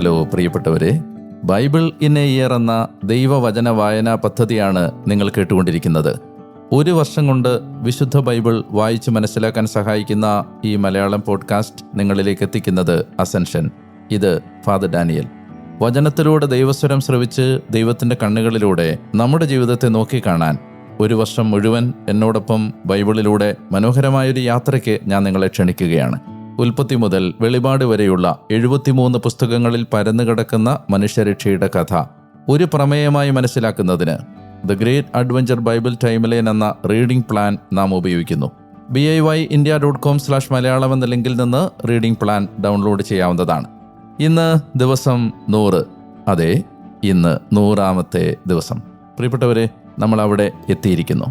Hello പ്രിയപ്പെട്ടവരെ. Bible in A year എന്ന ദൈവവചന വായനാ പദ്ധതിയാണ് നിങ്ങൾ കേട്ടുകൊണ്ടിരിക്കുന്നത്. ഒരു വർഷം കൊണ്ട് വിശുദ്ധ ബൈബിൾ വായിച്ച് മനസ്സിലാക്കാൻ സഹായിക്കുന്ന ഈ മലയാളം പോഡ്കാസ്റ്റ് നിങ്ങളിലേക്ക് എത്തിക്കുന്നത് അസെൻഷൻ. ഇത് ഫാദർ ഡാനിയൽ. വചനത്തിലൂടെ ദൈവസ്വരം ശ്രവിച്ച് ദൈവത്തിന്റെ കണ്ണുകളിലൂടെ നമ്മുടെ ജീവിതത്തെ നോക്കിക്കാണാൻ ഒരു വർഷം മുഴുവൻ എന്നോടൊപ്പം ബൈബിളിലൂടെ മനോഹരമായൊരു യാത്രയ്ക്ക് ഞാൻ നിങ്ങളെ ക്ഷണിക്കുകയാണ്. ഉൽപ്പത്തി മുതൽ വെളിപാട് വരെയുള്ള എഴുപത്തിമൂന്ന് പുസ്തകങ്ങളിൽ പരന്നുകിടക്കുന്ന മനുഷ്യരക്ഷയുടെ കഥ ഒരു പ്രമേയമായി മനസ്സിലാക്കുന്നതിന് the great adventure bible timeline എന്ന റീഡിംഗ് പ്ലാൻ നാം ഉപയോഗിക്കുന്നു. B I Y India dot com slash Malayalam എന്ന ലിങ്കിൽ നിന്ന് റീഡിംഗ് പ്ലാൻ ഡൗൺലോഡ് ചെയ്യാവുന്നതാണ്. ഇന്ന് ദിവസം നൂറ്. അതെ ഇന്ന് നൂറാമത്തെ ദിവസം. പ്രിയപ്പെട്ടവരെ നമ്മൾ അവിടെ എത്തിയിരിക്കുന്നു.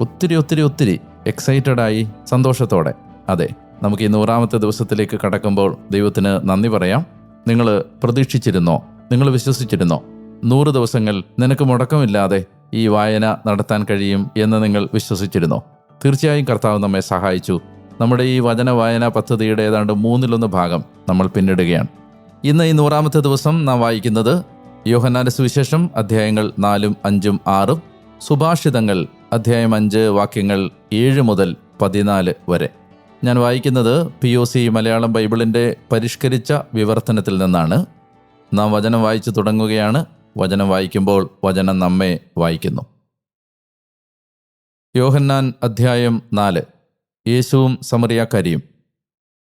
ഒത്തിരി ഒത്തിരി ഒത്തിരി എക്സൈറ്റഡായി സന്തോഷത്തോടെ. അതെ നമുക്ക് ഈ നൂറാമത്തെ ദിവസത്തിലേക്ക് കടക്കുമ്പോൾ ദൈവത്തിന് നന്ദി പറയാം. നിങ്ങൾ പ്രതീക്ഷിച്ചിരുന്നോ? നിങ്ങൾ വിശ്വസിച്ചിരുന്നോ? നൂറ് ദിവസങ്ങൾ നിനക്ക് മുടക്കമില്ലാതെ ഈ വായന നടത്താൻ കഴിയും എന്ന് നിങ്ങൾ വിശ്വസിച്ചിരുന്നോ? തീർച്ചയായും കർത്താവ് നമ്മെ സഹായിച്ചു. നമ്മുടെ ഈ വചന വായന പദ്ധതിയുടെ ഏതാണ്ട് മൂന്നിലൊന്ന് ഭാഗം നമ്മൾ പിന്നിടുകയാണ്. ഇന്ന് ഈ നൂറാമത്തെ ദിവസം നാം വായിക്കുന്നത് യോഹന്നാന്റെ സുവിശേഷം അധ്യായങ്ങൾ നാലും അഞ്ചും ആറും സുഭാഷിതങ്ങൾ അധ്യായം അഞ്ച് വാക്യങ്ങൾ ഏഴ് മുതൽ പതിനാല് വരെ. ഞാൻ വായിക്കുന്നത് പി ഒ സി മലയാളം ബൈബിളിന്റെ പരിഷ്കരിച്ച വിവർത്തനത്തിൽ നിന്നാണ്. നാം വചനം വായിച്ചു തുടങ്ങുകയാണ്. വചനം വായിക്കുമ്പോൾ വചനം നമ്മെ വായിക്കുന്നു. യോഹന്നാൻ അധ്യായം നാല്. യേശുവും സമറിയാക്കാരിയും.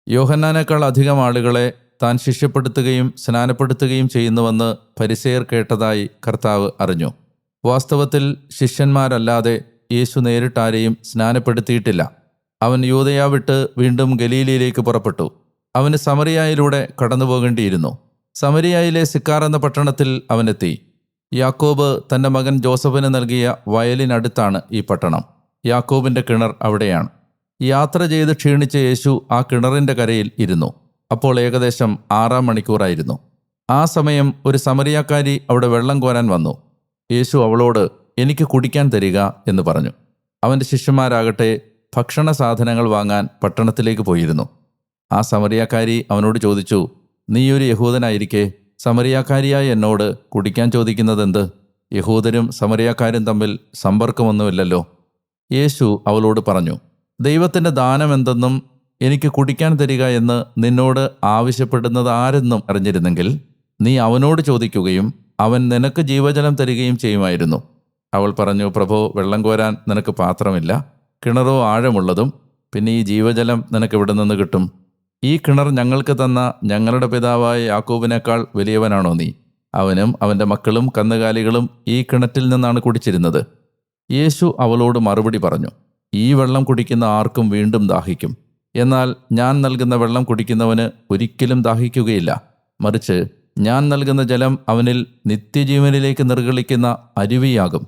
യോഹന്നാനേക്കാൾ അധികം ആളുകളെ താൻ ശിഷ്യപ്പെടുത്തുകയും സ്നാനപ്പെടുത്തുകയും ചെയ്യുന്നുവെന്ന് പരിസയർ കേട്ടതായി കർത്താവ് അറിഞ്ഞു. വാസ്തവത്തിൽ ശിഷ്യന്മാരല്ലാതെ യേശു നേരിട്ടാരെയും സ്നാനപ്പെടുത്തിയിട്ടില്ല. അവൻ യൂതയ വിട്ട് വീണ്ടും ഗലീലയിലേക്ക് പുറപ്പെട്ടു. അവന് സമറിയായിലൂടെ കടന്നു പോകേണ്ടിയിരുന്നു സമരിയായിലെ സിക്കാർ എന്ന പട്ടണത്തിൽ അവനെത്തി യാക്കോബ് തന്റെ മകൻ ജോസഫിന് നൽകിയ വയലിനടുത്താണ് ഈ പട്ടണം. യാക്കോബിന്റെ കിണർ അവിടെയാണ്. യാത്ര ചെയ്ത് ക്ഷീണിച്ച യേശു ആ കിണറിന്റെ കരയിൽ ഇരുന്നു. അപ്പോൾ ഏകദേശം ആറാം മണിക്കൂറായിരുന്നു. ആ സമയം ഒരു സമരിയാക്കാരി അവിടെ വെള്ളം കോരാൻ വന്നു. യേശു അവളോട് എനിക്ക് കുടിക്കാൻ തരിക എന്ന് പറഞ്ഞു. അവന്റെ ശിഷ്യന്മാരാകട്ടെ ഭക്ഷണ സാധനങ്ങൾ വാങ്ങാൻ പട്ടണത്തിലേക്ക് പോയിരുന്നു. ആ സമറിയാക്കാരി അവനോട് ചോദിച്ചു നീ ഒരു യഹൂദനായിരിക്കെ സമറിയാക്കാരിയായ എന്നോട് കുടിക്കാൻ ചോദിക്കുന്നതെന്ത്? യഹൂദരും സമറിയാക്കാരും തമ്മിൽ സമ്പർക്കമൊന്നുമില്ലല്ലോ. യേശു അവളോട് പറഞ്ഞു ദൈവത്തിന്റെ ദാനം എന്തെന്നും എനിക്ക് കുടിക്കാൻ തരിക എന്ന് നിന്നോട് ആവശ്യപ്പെടുന്നത് ആരെന്നും അറിഞ്ഞിരുന്നെങ്കിൽ നീ അവനോട് ചോദിക്കുകയും അവൻ നിനക്ക് ജീവജലം തരികയും ചെയ്യുമായിരുന്നു. അവൾ പറഞ്ഞു പ്രഭോ വെള്ളം കോരാൻ നിനക്ക് പാത്രമില്ല. കിണറോ ആഴമുള്ളതും പിന്നെ ഈ ജീവജലം നിനക്ക് ഇവിടെ നിന്ന് കിട്ടും? ഈ കിണർ ഞങ്ങൾക്ക് തന്ന ഞങ്ങളുടെ പിതാവായ യാക്കൂബിനേക്കാൾ വലിയവനാണോ നീ? അവനും അവന്റെ മക്കളും കന്നുകാലികളും ഈ കിണറ്റിൽ നിന്നാണ് കുടിച്ചിരുന്നത്. യേശു അവളോട് മറുപടി പറഞ്ഞു ഈ വെള്ളം കുടിക്കുന്ന ആർക്കും വീണ്ടും ദാഹിക്കും. എന്നാൽ ഞാൻ നൽകുന്ന വെള്ളം കുടിക്കുന്നവന് ഒരിക്കലും ദാഹിക്കുകയില്ല. മറിച്ച് ഞാൻ നൽകുന്ന ജലം അവനിൽ നിത്യജീവനിലേക്ക് നിർഗളിക്കുന്ന അരുവിയാകും.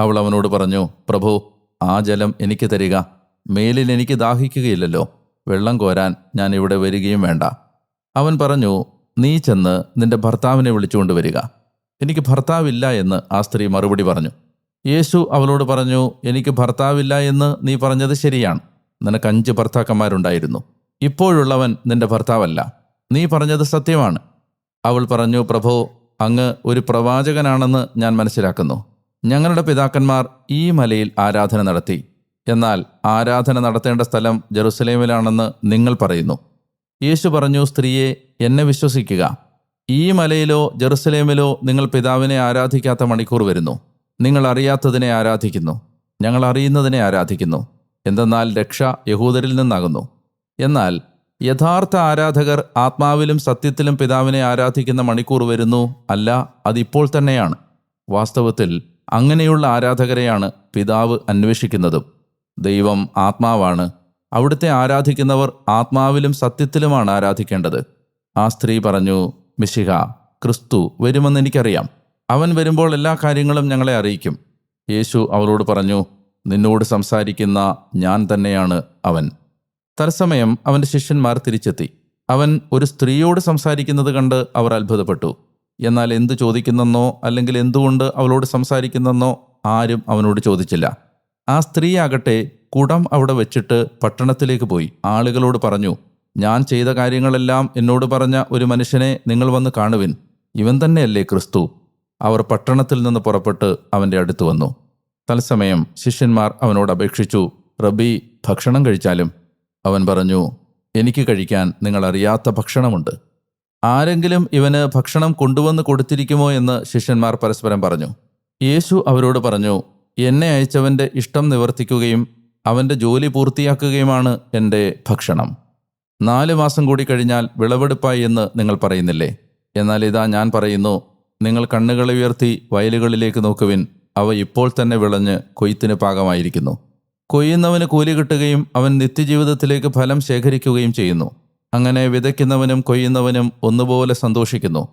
അവൾ അവനോട് പറഞ്ഞു പ്രഭു ആ ജലം എനിക്ക് തരിക. മേലിൽ എനിക്ക് ദാഹിക്കുകയില്ലല്ലോ. വെള്ളം കോരാൻ ഞാൻ ഇവിടെ വരികയും വേണ്ട. അവൻ പറഞ്ഞു നീ ചെന്ന് നിന്റെ ഭർത്താവിനെ വിളിച്ചുകൊണ്ട് വരിക. എനിക്ക് ഭർത്താവില്ല എന്ന് ആ സ്ത്രീ മറുപടി പറഞ്ഞു. യേശു അവളോട് പറഞ്ഞു എനിക്ക് ഭർത്താവില്ല എന്ന് നീ പറഞ്ഞത് ശരിയാണ്. നിനക്ക് അഞ്ച് ഭർത്താക്കന്മാരുണ്ടായിരുന്നു. ഇപ്പോഴുള്ളവൻ നിന്റെ ഭർത്താവല്ല. നീ പറഞ്ഞത് സത്യമാണ്. അവൾ പറഞ്ഞു പ്രഭോ അങ്ങ് ഒരു പ്രവാചകനാണെന്ന് ഞാൻ മനസ്സിലാക്കുന്നു. ഞങ്ങളുടെ പിതാക്കന്മാർ ഈ മലയിൽ ആരാധന നടത്തി. എന്നാൽ ആരാധന നടത്തേണ്ട സ്ഥലം ജെറുസലേമിലാണെന്ന് നിങ്ങൾ പറയുന്നു. യേശു പറഞ്ഞു സ്ത്രീയെ എന്നെ വിശ്വസിക്കുക. ഈ മലയിലോ ജെറുസലേമിലോ നിങ്ങൾ പിതാവിനെ ആരാധിക്കാത്ത മണിക്കൂർ വരുന്നു. നിങ്ങൾ അറിയാത്തതിനെ ആരാധിക്കുന്നു. ഞങ്ങൾ അറിയുന്നതിനെ ആരാധിക്കുന്നു. എന്തെന്നാൽ രക്ഷ യഹൂദരിൽ നിന്നാകുന്നു. എന്നാൽ യഥാർത്ഥ ആരാധകർ ആത്മാവിലും സത്യത്തിലും പിതാവിനെ ആരാധിക്കുന്ന മണിക്കൂർ വരുന്നു അല്ല അതിപ്പോൾ തന്നെയാണ്. വാസ്തവത്തിൽ അങ്ങനെയുള്ള ആരാധകരെയാണ് പിതാവ് അന്വേഷിക്കുന്നതും. ദൈവം ആത്മാവാണ്. അവിടുത്തെ ആരാധിക്കുന്നവർ ആത്മാവിലും സത്യത്തിലുമാണ് ആരാധിക്കേണ്ടത്. ആ സ്ത്രീ പറഞ്ഞു മിശിഹ ക്രിസ്തു വരുമെന്ന് എനിക്കറിയാം. അവൻ വരുമ്പോൾ എല്ലാ കാര്യങ്ങളും ഞങ്ങളെ അറിയിക്കും. യേശു അവരോട് പറഞ്ഞു നിന്നോട് സംസാരിക്കുന്ന ഞാൻ തന്നെയാണ് അവൻ. തത്സമയം അവന്റെ ശിഷ്യന്മാർ തിരിച്ചെത്തി. അവൻ ഒരു സ്ത്രീയോട് സംസാരിക്കുന്നത് കണ്ട് അവർ അത്ഭുതപ്പെട്ടു. എന്നാൽ എന്തു ചോദിക്കുന്നെന്നോ അല്ലെങ്കിൽ എന്തുകൊണ്ട് അവളോട് സംസാരിക്കുന്നെന്നോ ആരും അവനോട് ചോദിച്ചില്ല. ആ സ്ത്രീയാകട്ടെ കുടം അവിടെ വെച്ചിട്ട് പട്ടണത്തിലേക്ക് പോയി. ആളുകളോട് പറഞ്ഞു ഞാൻ ചെയ്ത കാര്യങ്ങളെല്ലാം എന്നോട് പറഞ്ഞ ഒരു മനുഷ്യനെ നിങ്ങൾ വന്ന് കാണുവിൻ. ഇവൻ തന്നെയല്ലേ ക്രിസ്തു. അവർ പട്ടണത്തിൽ നിന്ന് പുറപ്പെട്ട് അവന്റെ അടുത്ത് വന്നു. തത്സമയം ശിഷ്യന്മാർ അവനോട് അപേക്ഷിച്ചു റബി ഭക്ഷണം കഴിച്ചാലും? അവൻ പറഞ്ഞു എനിക്ക് കഴിക്കാൻ നിങ്ങൾ അറിയാത്ത ഭക്ഷണമുണ്ട്. ആരെങ്കിലും ഇവന് ഭക്ഷണം കൊണ്ടുവന്ന് കൊടുത്തിരിക്കുമോ എന്ന് ശിഷ്യന്മാർ പരസ്പരം പറഞ്ഞു. യേശു അവരോട് പറഞ്ഞു എന്നെ അയച്ചവന്റെ ഇഷ്ടം നിവർത്തിക്കുകയും അവന്റെ ജോലി പൂർത്തിയാക്കുകയുമാണ് എന്റെ ഭക്ഷണം. നാല് മാസം കൂടി കഴിഞ്ഞാൽ വിളവെടുപ്പായി എന്ന് നിങ്ങൾ പറയുന്നില്ലേ? എന്നാൽ ഇതാ ഞാൻ പറയുന്നു നിങ്ങൾ കണ്ണുകളെ ഉയർത്തി വയലുകളിലേക്ക് നോക്കുവിൻ അവ ഇപ്പോൾ തന്നെ വിളഞ്ഞ് കൊയ്ത്തിന് പാകമായിരിക്കുന്നു. കൊയ്യുന്നവന് കൂലി കിട്ടുകയും അവൻ നിത്യജീവിതത്തിലേക്ക് ഫലം ശേഖരിക്കുകയും ചെയ്യുന്നു. അങ്ങനെ വിതയ്ക്കുന്നവനും കൊയ്യുന്നവനും ഒന്നുപോലെ സന്തോഷിക്കുന്നു.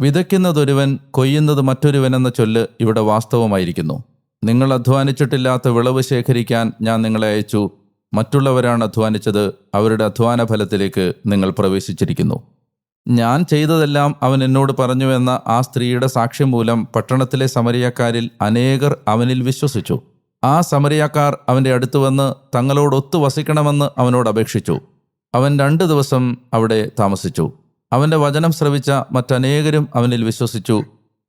വിതയ്ക്കുന്നതൊരുവൻ കൊയ്യുന്നത് മറ്റൊരുവനെന്ന ചൊല്ല് ഇവിടെ വാസ്തവമായിരിക്കുന്നു. നിങ്ങൾ അധ്വാനിച്ചിട്ടില്ലാത്ത വിളവ് ശേഖരിക്കാൻ ഞാൻ നിങ്ങളെ അയച്ചു. മറ്റുള്ളവരാണ് അധ്വാനിച്ചത് അവരുടെ അധ്വാന ഫലത്തിലേക്ക് നിങ്ങൾ പ്രവേശിച്ചിരിക്കുന്നു. ഞാൻ ചെയ്തതെല്ലാം അവൻ എന്നോട് പറഞ്ഞു എന്ന ആ സ്ത്രീയുടെ സാക്ഷ്യം മൂലം പട്ടണത്തിലെ സമരിയക്കാരിൽ അനേകർ അവനിൽ വിശ്വസിച്ചു. ആ സമരിയക്കാർ അവന്റെ അടുത്ത് വന്ന് തങ്ങളോടൊത്തു വസിക്കണമെന്ന് അവനോട് അപേക്ഷിച്ചു. അവൻ രണ്ടു ദിവസം അവിടെ താമസിച്ചു. അവന്റെ വചനം ശ്രവിച്ച മറ്റനേകരും അവനിൽ വിശ്വസിച്ചു.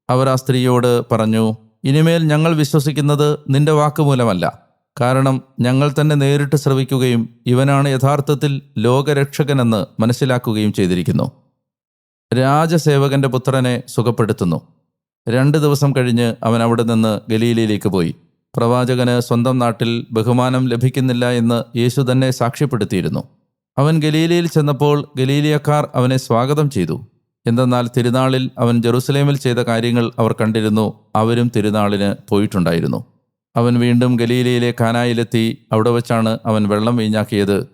അവർ ആ സ്ത്രീയോട് പറഞ്ഞു ഇനിമേൽ ഞങ്ങൾ വിശ്വസിക്കുന്നത് നിന്റെ വാക്കുമൂലമല്ല. കാരണം ഞങ്ങൾ തന്നെ നേരിട്ട് ശ്രവിക്കുകയും ഇവനാണ് യഥാർത്ഥത്തിൽ ലോകരക്ഷകനെന്ന് മനസ്സിലാക്കുകയും ചെയ്തിരിക്കുന്നു. രാജസേവകന്റെ പുത്രനെ സുഖപ്പെടുത്തുന്നു. രണ്ട് ദിവസം കഴിഞ്ഞ് അവൻ അവിടെ നിന്ന് ഗലീലയിലേക്ക് പോയി. പ്രവാചകന് സ്വന്തം നാട്ടിൽ ബഹുമാനം ലഭിക്കുന്നില്ല എന്ന് യേശു തന്നെ സാക്ഷ്യപ്പെടുത്തിയിരുന്നു. അവൻ ഗലീലയിൽ ചെന്നപ്പോൾ ഗലീലിയക്കാർ അവനെ സ്വാഗതം ചെയ്തു. എന്തെന്നാൽ തിരുനാളിൽ അവൻ ജെറുസലേമിൽ ചെയ്ത കാര്യങ്ങൾ അവർ കണ്ടിരുന്നു. അവരും തിരുനാളിന് പോയിട്ടുണ്ടായിരുന്നു. അവൻ വീണ്ടും ഗലീലയിലെ കാനായിലെത്തി. അവിടെ വച്ചാണ് അവൻ വെള്ളം വീഞ്ഞാക്കിയത്.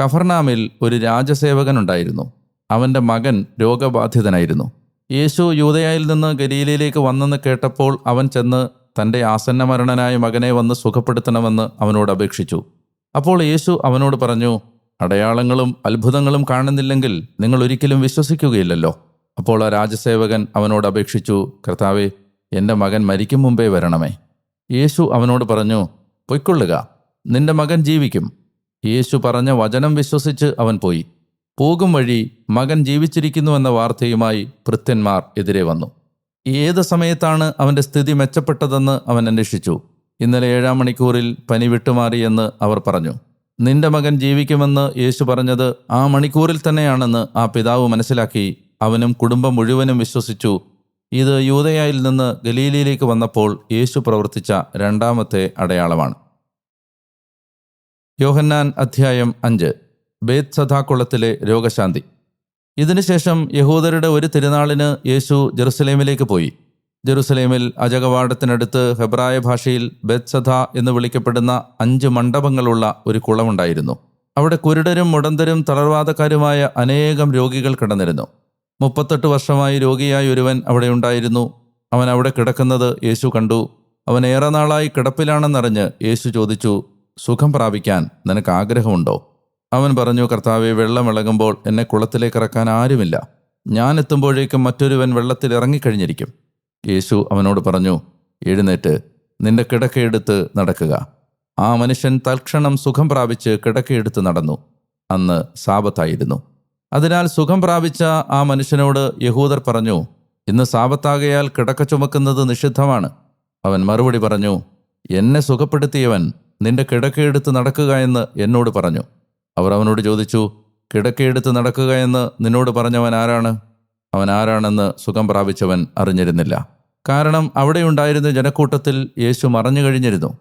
കഫർനാമിൽ ഒരു രാജസേവകനുണ്ടായിരുന്നു അവന്റെ മകൻ രോഗബാധിതനായിരുന്നു. യേശു യൂതയായിൽ നിന്ന് ഗലീലയിലേക്ക് വന്നെന്ന് കേട്ടപ്പോൾ അവൻ ചെന്ന് തന്റെ ആസന്നമരണനായ മകനെ വന്ന് സുഖപ്പെടുത്തണമെന്ന് അവനോട് അപേക്ഷിച്ചു. അപ്പോൾ യേശു അവനോട് പറഞ്ഞു അടയാളങ്ങളും അത്ഭുതങ്ങളും കാണുന്നില്ലെങ്കിൽ നിങ്ങൾ ഒരിക്കലും വിശ്വസിക്കുകയില്ലല്ലോ. അപ്പോൾ ആ രാജസേവകൻ അവനോട് അപേക്ഷിച്ചു കർത്താവെ എന്റെ മകൻ മരിക്കും മുമ്പേ വരണമേ. യേശു അവനോട് പറഞ്ഞു പൊയ്ക്കൊള്ളുക നിന്റെ മകൻ ജീവിക്കും. യേശു പറഞ്ഞ വചനം വിശ്വസിച്ച് അവൻ പോയി. പോകും വഴി മകൻ ജീവിച്ചിരിക്കുന്നു എന്ന വാർത്തയുമായി ഭൃത്യന്മാർ എതിരെ വന്നു. ഏത് സമയത്താണ് അവന്റെ സ്ഥിതി മെച്ചപ്പെട്ടതെന്ന് അവൻ അന്വേഷിച്ചു. ഇന്നലെ ഏഴാം മണിക്കൂറിൽ പനി വിട്ടുമാറിയെന്ന് അവർ പറഞ്ഞു. നിന്റെ മകൻ ജീവിക്കുമെന്ന് യേശു പറഞ്ഞത് ആ മണിക്കൂറിൽ തന്നെയാണെന്ന് ആ പിതാവ് മനസ്സിലാക്കി. അവനും കുടുംബം മുഴുവനും വിശ്വസിച്ചു. ഇത് യൂതയായിൽ നിന്ന് ഗലീലയിലേക്ക് വന്നപ്പോൾ യേശു പ്രവർത്തിച്ച രണ്ടാമത്തെ അടയാളമാണ്. യോഹന്നാൻ അധ്യായം അഞ്ച്. ബേത് സദാക്കുളത്തിലെ രോഗശാന്തി. ഇതിനുശേഷം യഹൂദരുടെ ഒരു തിരുനാളിന് യേശു ജെറുസലേമിലേക്ക് പോയി. ജെറുസലേമിൽ അജകവാടത്തിനടുത്ത് ഹെബ്രായ ഭാഷയിൽ ബെത്സഥ എന്ന് വിളിക്കപ്പെടുന്ന അഞ്ച് മണ്ഡപങ്ങളുള്ള ഒരു കുളമുണ്ടായിരുന്നു. അവിടെ കുരുടരും മുടന്തരും തളർവാദക്കാരുമായ അനേകം രോഗികൾ കിടന്നിരുന്നു. മുപ്പത്തെട്ട് വർഷമായി രോഗിയായ ഒരുവൻ അവിടെ ഉണ്ടായിരുന്നു. അവൻ അവിടെ കിടക്കുന്നത് യേശു കണ്ടു. അവൻ ഏറെ നാളായി കിടപ്പിലാണെന്നറിഞ്ഞ് യേശു ചോദിച്ചു സുഖം പ്രാപിക്കാൻ നിനക്ക് ആഗ്രഹമുണ്ടോ? അവൻ പറഞ്ഞു കർത്താവെ വെള്ളം ഇളകുമ്പോൾ എന്നെ കുളത്തിലേക്ക് ഇറക്കാൻ ആരുമില്ല. ഞാൻ എത്തുമ്പോഴേക്കും മറ്റൊരുവൻ വെള്ളത്തിൽ ഇറങ്ങിക്കഴിഞ്ഞിരിക്കും. യേശു അവനോട് പറഞ്ഞു എഴുന്നേറ്റ് നിന്റെ കിടക്കയെടുത്ത് നടക്കുക. ആ മനുഷ്യൻ തൽക്ഷണം സുഖം പ്രാപിച്ച് കിടക്കയെടുത്ത് നടന്നു. അന്ന് സാപത്തായിരുന്നു അതിനാൽ സുഖം പ്രാപിച്ച ആ മനുഷ്യനോട് യഹൂദർ പറഞ്ഞു ഇന്ന് സാപത്താകയാൽ കിടക്ക ചുമക്കുന്നത് നിഷിദ്ധമാണ്. അവൻ മറുപടി പറഞ്ഞു എന്നെ സുഖപ്പെടുത്തിയവൻ നിന്റെ കിടക്കയെടുത്ത് നടക്കുക എന്ന് എന്നോട് പറഞ്ഞു. അവർ അവനോട് ചോദിച്ചു കിടക്കയെടുത്ത് നടക്കുക എന്ന് നിന്നോട് പറഞ്ഞവൻ ആരാണ്? അവൻ ആരാണെന്ന് സുഖം പ്രാപിച്ചവൻ അറിഞ്ഞിരുന്നില്ല. കാരണം അവിടെയുണ്ടായിരുന്ന ജനക്കൂട്ടത്തിൽ യേശു മറഞ്ഞു കഴിഞ്ഞിരുന്നു.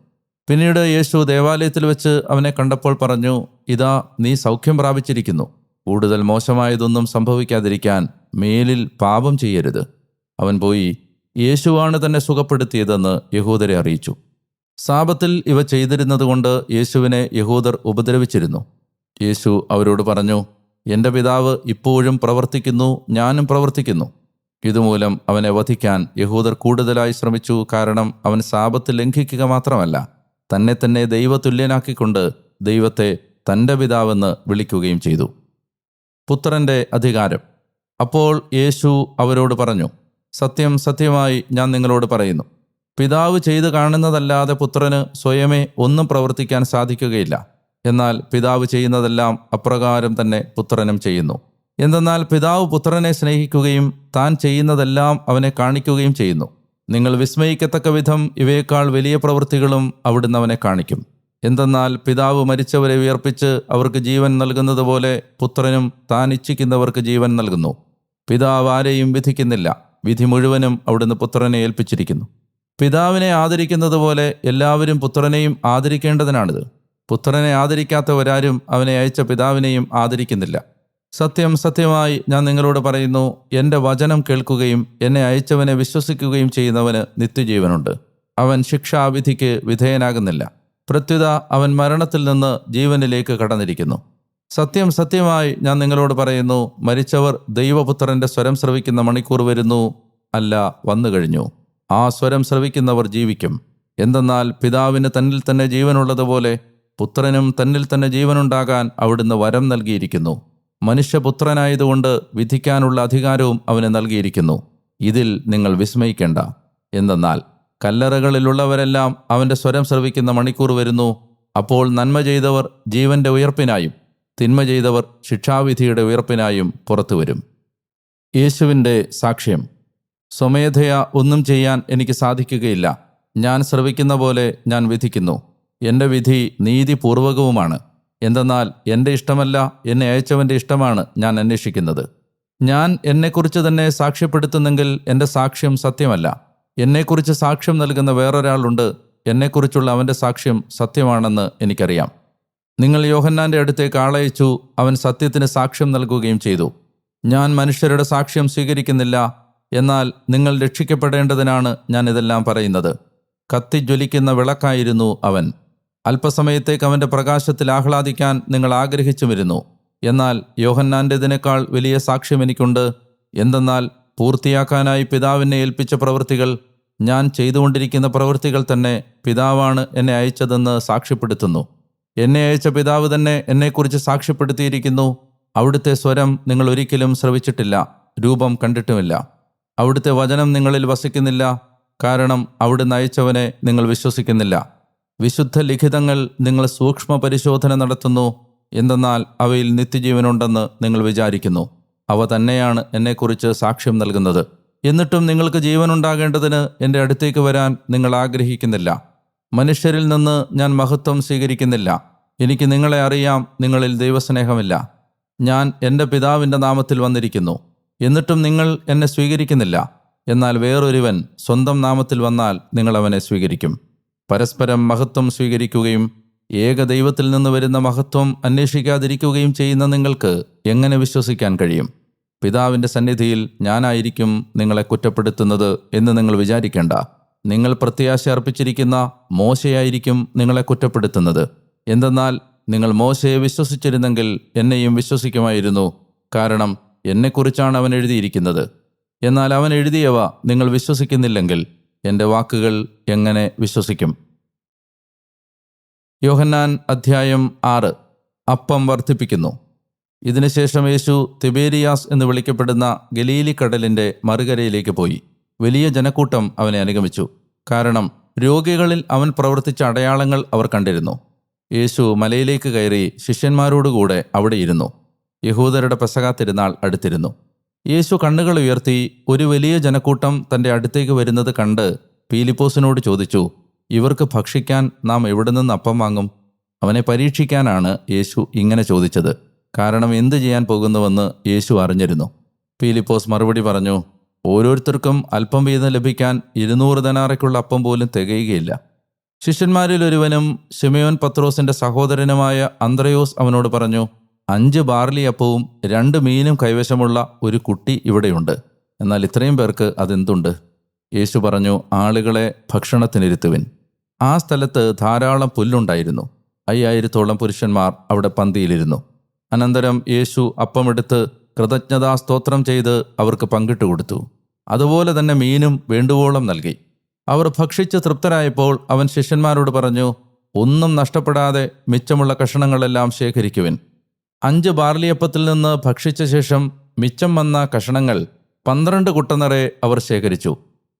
പിന്നീട് യേശു ദേവാലയത്തിൽ വെച്ച് അവനെ കണ്ടപ്പോൾ പറഞ്ഞു ഇതാ നീ സൗഖ്യം പ്രാപിച്ചിരിക്കുന്നു. കൂടുതൽ മോശമായതൊന്നും സംഭവിക്കാതിരിക്കാൻ മേലിൽ പാപം ചെയ്യരുത്. അവൻ പോയി യേശുവാണ് തന്നെ സുഖപ്പെടുത്തിയതെന്ന് യഹൂദരെ അറിയിച്ചു. സാപത്തിൽ ഇവ ചെയ്തിരുന്നതുകൊണ്ട് യേശുവിനെ യഹൂദർ ഉപദ്രവിച്ചിരുന്നു. യേശു അവരോട് പറഞ്ഞു എന്റെ പിതാവ് ഇപ്പോഴും പ്രവർത്തിക്കുന്നു ഞാനും പ്രവർത്തിക്കുന്നു. ഇതുമൂലം അവനെ വധിക്കാൻ യഹൂദർ കൂടുതലായി ശ്രമിച്ചു കാരണം അവൻ സാപത്ത് ലംഘിക്കുക മാത്രമല്ല തന്നെ തന്നെ ദൈവതുല്യനാക്കിക്കൊണ്ട് ദൈവത്തെ തന്റെ പിതാവെന്ന് വിളിക്കുകയും ചെയ്തു. പുത്രന്റെ അധികാരം. അപ്പോൾ യേശു അവരോട് പറഞ്ഞു സത്യം സത്യമായി ഞാൻ നിങ്ങളോട് പറയുന്നു. പിതാവ് ചെയ്തു കാണുന്നതല്ലാതെ പുത്രന് സ്വയമേ ഒന്നും പ്രവർത്തിക്കാൻ സാധിക്കുകയില്ല. എന്നാൽ പിതാവ് ചെയ്യുന്നതെല്ലാം അപ്രകാരം തന്നെ പുത്രനും ചെയ്യുന്നു. എന്തെന്നാൽ പിതാവ് പുത്രനെ സ്നേഹിക്കുകയും താൻ ചെയ്യുന്നതെല്ലാം അവനെ കാണിക്കുകയും ചെയ്യുന്നു. നിങ്ങൾ വിസ്മയിക്കത്തക്ക വിധം ഇവയേക്കാൾ വലിയ പ്രവൃത്തികളും അവിടുന്ന് അവനെ കാണിക്കും. എന്തെന്നാൽ പിതാവ് മരിച്ചവരെ ഉയർപ്പിച്ച് അവർക്ക് ജീവൻ നൽകുന്നത് പോലെ പുത്രനും താൻ ഇച്ഛിക്കുന്നവർക്ക് ജീവൻ നൽകുന്നു. പിതാവ് ആരെയും വിധിക്കുന്നില്ല. വിധി മുഴുവനും അവിടുന്ന് പുത്രനെ ഏൽപ്പിച്ചിരിക്കുന്നു. പിതാവിനെ ആദരിക്കുന്നത് പോലെ എല്ലാവരും പുത്രനെയും ആദരിക്കേണ്ടതിനാണിത്. പുത്രനെ ആദരിക്കാത്തവരാരും അവനെ അയച്ച പിതാവിനെയും ആദരിക്കുന്നില്ല. സത്യം സത്യമായി ഞാൻ നിങ്ങളോട് പറയുന്നു എന്റെ വചനം കേൾക്കുകയും എന്നെ അയച്ചവനെ വിശ്വസിക്കുകയും ചെയ്യുന്നവന് നിത്യജീവനുണ്ട്. അവൻ ശിക്ഷാവിധിക്ക് വിധേയനാകുന്നില്ല. പ്രത്യുത അവൻ മരണത്തിൽ നിന്ന് ജീവനിലേക്ക് കടന്നിരിക്കുന്നു. സത്യം സത്യമായി ഞാൻ നിങ്ങളോട് പറയുന്നു മരിച്ചവർ ദൈവപുത്രന്റെ സ്വരം ശ്രവിക്കുന്ന മണിക്കൂർ വരുന്നു അല്ല വന്നു കഴിഞ്ഞു. ആ സ്വരം ശ്രവിക്കുന്നവർ ജീവിക്കും. എന്തെന്നാൽ പിതാവിന് തന്നിൽ തന്നെ ജീവനുള്ളതുപോലെ പുത്രനും തന്നിൽ തന്നെ ജീവനുണ്ടാകാൻ അവിടുന്ന് വരം നൽകിയിരിക്കുന്നു. മനുഷ്യപുത്രനായതുകൊണ്ട് വിധിക്കാനുള്ള അധികാരവും അവന് നൽകിയിരിക്കുന്നു. ഇതിൽ നിങ്ങൾ വിസ്മയിക്കേണ്ട. എന്തെന്നാൽ കല്ലറകളിലുള്ളവരെല്ലാം അവന്റെ സ്വരം ശ്രവിക്കുന്ന മണിക്കൂർ വരുന്നു. അപ്പോൾ നന്മ ചെയ്തവർ ജീവന്റെ ഉയർപ്പിനായും തിന്മ ചെയ്തവർ ശിക്ഷാവിധിയുടെ ഉയർപ്പിനായും പുറത്തു വരും. യേശുവിന്റെ സാക്ഷ്യം. സ്വമേധയ ഒന്നും ചെയ്യാൻ എനിക്ക് സാധിക്കുകയില്ല. ഞാൻ ശ്രവിക്കുന്ന പോലെ ഞാൻ വിധിക്കുന്നു. എന്റെ വിധി നീതിപൂർവകവുമാണ്. എന്തെന്നാൽ എന്റെ ഇഷ്ടമല്ല എന്നെ അയച്ചവന്റെ ഇഷ്ടമാണ് ഞാൻ അന്വേഷിക്കുന്നത്. ഞാൻ എന്നെക്കുറിച്ച് തന്നെ സാക്ഷ്യപ്പെടുത്തുന്നെങ്കിൽ എന്റെ സാക്ഷ്യം സത്യമല്ല. എന്നെക്കുറിച്ച് സാക്ഷ്യം നൽകുന്ന വേറൊരാളുണ്ട് എന്നെക്കുറിച്ചുള്ള അവന്റെ സാക്ഷ്യം സത്യമാണെന്ന് എനിക്കറിയാം. നിങ്ങൾ യോഹന്നാന്റെ അടുത്തേക്ക് ആളയച്ചു അവൻ സത്യത്തിന് സാക്ഷ്യം നൽകുകയും ചെയ്തു. ഞാൻ മനുഷ്യരുടെ സാക്ഷ്യം സ്വീകരിക്കുന്നില്ല എന്നാൽ നിങ്ങൾ രക്ഷിക്കപ്പെടേണ്ടതിനാണ് ഞാൻ ഇതെല്ലാം പറയുന്നത്. കത്തിജ്വലിക്കുന്ന വിളക്കായിരുന്നു അവൻ. അല്പസമയത്തേക്ക് അവന്റെ പ്രകാശത്തിൽ ആഹ്ലാദിക്കാൻ നിങ്ങൾ ആഗ്രഹിച്ചു വരുന്നു എന്നാൽ യോഹന്നാന്റെതിനേക്കാൾ വലിയ സാക്ഷ്യം എനിക്കുണ്ട്. എന്തെന്നാൽ പൂർത്തിയാക്കാനായി പിതാവിനെ ഏൽപ്പിച്ച പ്രവൃത്തികൾ ഞാൻ ചെയ്തുകൊണ്ടിരിക്കുന്ന പ്രവൃത്തികൾ തന്നെ പിതാവാണ് എന്നെ അയച്ചതെന്ന് സാക്ഷ്യപ്പെടുത്തുന്നു. എന്നെ അയച്ച പിതാവ് തന്നെ എന്നെക്കുറിച്ച് സാക്ഷ്യപ്പെടുത്തിയിരിക്കുന്നു. അവിടുത്തെ സ്വരം നിങ്ങൾ ഒരിക്കലും ശ്രവിച്ചിട്ടില്ല രൂപം കണ്ടിട്ടുമില്ല. അവിടുത്തെ വചനം നിങ്ങളിൽ വസിക്കുന്നില്ല കാരണം അവിടുന്ന് അയച്ചവനെ നിങ്ങൾ വിശ്വസിക്കുന്നില്ല. വിശുദ്ധ ലിഖിതങ്ങൾ നിങ്ങൾ സൂക്ഷ്മ പരിശോധന നടത്തുന്നു. എന്തെന്നാൽ അവയിൽ നിത്യജീവനുണ്ടെന്ന് നിങ്ങൾ വിചാരിക്കുന്നു. അവ തന്നെയാണ് എന്നെക്കുറിച്ച് സാക്ഷ്യം നൽകുന്നത്. എന്നിട്ടും നിങ്ങൾക്ക് ജീവനുണ്ടാകേണ്ടതിന് എന്റെ അടുത്തേക്ക് വരാൻ നിങ്ങൾ ആഗ്രഹിക്കുന്നില്ല. മനുഷ്യരിൽ നിന്ന് ഞാൻ മഹത്വം സ്വീകരിക്കുന്നില്ല. എനിക്ക് നിങ്ങളെ അറിയാം നിങ്ങളിൽ ദൈവസ്നേഹമില്ല. ഞാൻ എന്റെ പിതാവിന്റെ നാമത്തിൽ വന്നിരിക്കുന്നു. എന്നിട്ടും നിങ്ങൾ എന്നെ സ്വീകരിക്കുന്നില്ല. എന്നാൽ വേറൊരുവൻ സ്വന്തം നാമത്തിൽ വന്നാൽ നിങ്ങൾ അവനെ സ്വീകരിക്കും. പരസ്പരം മഹത്വം സ്വീകരിക്കുകയും ഏക ദൈവത്തിൽ നിന്ന് വരുന്ന മഹത്വം അന്വേഷിക്കാതിരിക്കുകയും ചെയ്യുന്ന നിങ്ങൾക്ക് എങ്ങനെ വിശ്വസിക്കാൻ കഴിയും? പിതാവിന്റെ സന്നിധിയിൽ ഞാനായിരിക്കും നിങ്ങളെ കുറ്റപ്പെടുത്തുന്നത് എന്ന് നിങ്ങൾ വിചാരിക്കേണ്ട. നിങ്ങൾ പ്രത്യാശ അർപ്പിച്ചിരിക്കുന്ന മോശയായിരിക്കും നിങ്ങളെ കുറ്റപ്പെടുത്തുന്നത്. എന്തെന്നാൽ നിങ്ങൾ മോശയെ വിശ്വസിച്ചിരുന്നെങ്കിൽ എന്നെയും വിശ്വസിക്കുമായിരുന്നു. കാരണം എന്നെക്കുറിച്ചാണ് അവൻ എഴുതിയിരിക്കുന്നത്. എന്നാൽ അവൻ എഴുതിയവ നിങ്ങൾ വിശ്വസിക്കുന്നില്ലെങ്കിൽ എന്റെ വാക്കുകൾ എങ്ങനെ വിശ്വസിക്കും? യോഹന്നാൻ അധ്യായം ആറ്. അപ്പം വർദ്ധിപ്പിക്കുന്നു. ഇതിനുശേഷം യേശു തിബേരിയാസ് എന്ന് വിളിക്കപ്പെടുന്ന ഗലീലി കടലിന്റെ മറുകരയിലേക്ക് പോയി. വലിയ ജനക്കൂട്ടം അവനെ അനുഗമിച്ചു. കാരണം രോഗികളിൽ അവൻ പ്രവർത്തിച്ച അടയാളങ്ങൾ അവർ കണ്ടിരുന്നു. യേശു മലയിലേക്ക് കയറി ശിഷ്യന്മാരോടുകൂടെ അവിടെ ഇരുന്നു. യഹൂദരുടെ പെസകാ തിരുനാൾ അടുത്തിരുന്നു. യേശു കണ്ണുകൾ ഉയർത്തി ഒരു വലിയ ജനക്കൂട്ടം തന്റെ അടുത്തേക്ക് വരുന്നത് കണ്ട് പീലിപ്പോസിനോട് ചോദിച്ചു ഇവർക്ക് ഭക്ഷിക്കാൻ നാം എവിടെ നിന്ന് അപ്പം വാങ്ങും? അവനെ പരീക്ഷിക്കാനാണ് യേശു ഇങ്ങനെ ചോദിച്ചത്. കാരണം എന്തു ചെയ്യാൻ പോകുന്നുവെന്ന് യേശു അറിഞ്ഞിരുന്നു. പീലിപ്പോസ് മറുപടി പറഞ്ഞു ഓരോരുത്തർക്കും അല്പം വീതം ലഭിക്കാൻ ഇരുന്നൂറ് ധനാറയ്ക്കുള്ള അപ്പം പോലും തികയുകയില്ല. ശിഷ്യന്മാരിൽ ഒരുവനും ഷിമയോൻ പത്രോസിന്റെ സഹോദരനുമായ അന്ത്രയോസ് അവനോട് പറഞ്ഞു അഞ്ച് ബാർലി അപ്പവും രണ്ട് മീനും കൈവശമുള്ള ഒരു കുട്ടി ഇവിടെയുണ്ട്. എന്നാൽ ഇത്രയും പേർക്ക് അതെന്തുണ്ട്? യേശു പറഞ്ഞു ആളുകളെ ഭക്ഷണത്തിനിരുത്തുവിൻ. ആ സ്ഥലത്ത് ധാരാളം പുല്ലുണ്ടായിരുന്നു. അയ്യായിരത്തോളം പുരുഷന്മാർ അവിടെ പന്തിയിലിരുന്നു. അനന്തരം യേശു അപ്പമെടുത്ത് കൃതജ്ഞതാ സ്തോത്രം ചെയ്ത് അവർക്ക് പങ്കിട്ട് കൊടുത്തു. അതുപോലെ തന്നെ മീനും വേണ്ടുവോളം നൽകി. അവർ ഭക്ഷിച്ച് തൃപ്തരായപ്പോൾ അവൻ ശിഷ്യന്മാരോട് പറഞ്ഞു ഒന്നും നഷ്ടപ്പെടാതെ മിച്ചമുള്ള കഷണങ്ങളെല്ലാം ശേഖരിക്കുവിൻ. അഞ്ച് ബാർലിയപ്പത്തിൽ നിന്ന് ഭക്ഷിച്ച ശേഷം മിച്ചം വന്ന കഷണങ്ങൾ പന്ത്രണ്ട് കുട്ടനിറെ അവർ ശേഖരിച്ചു.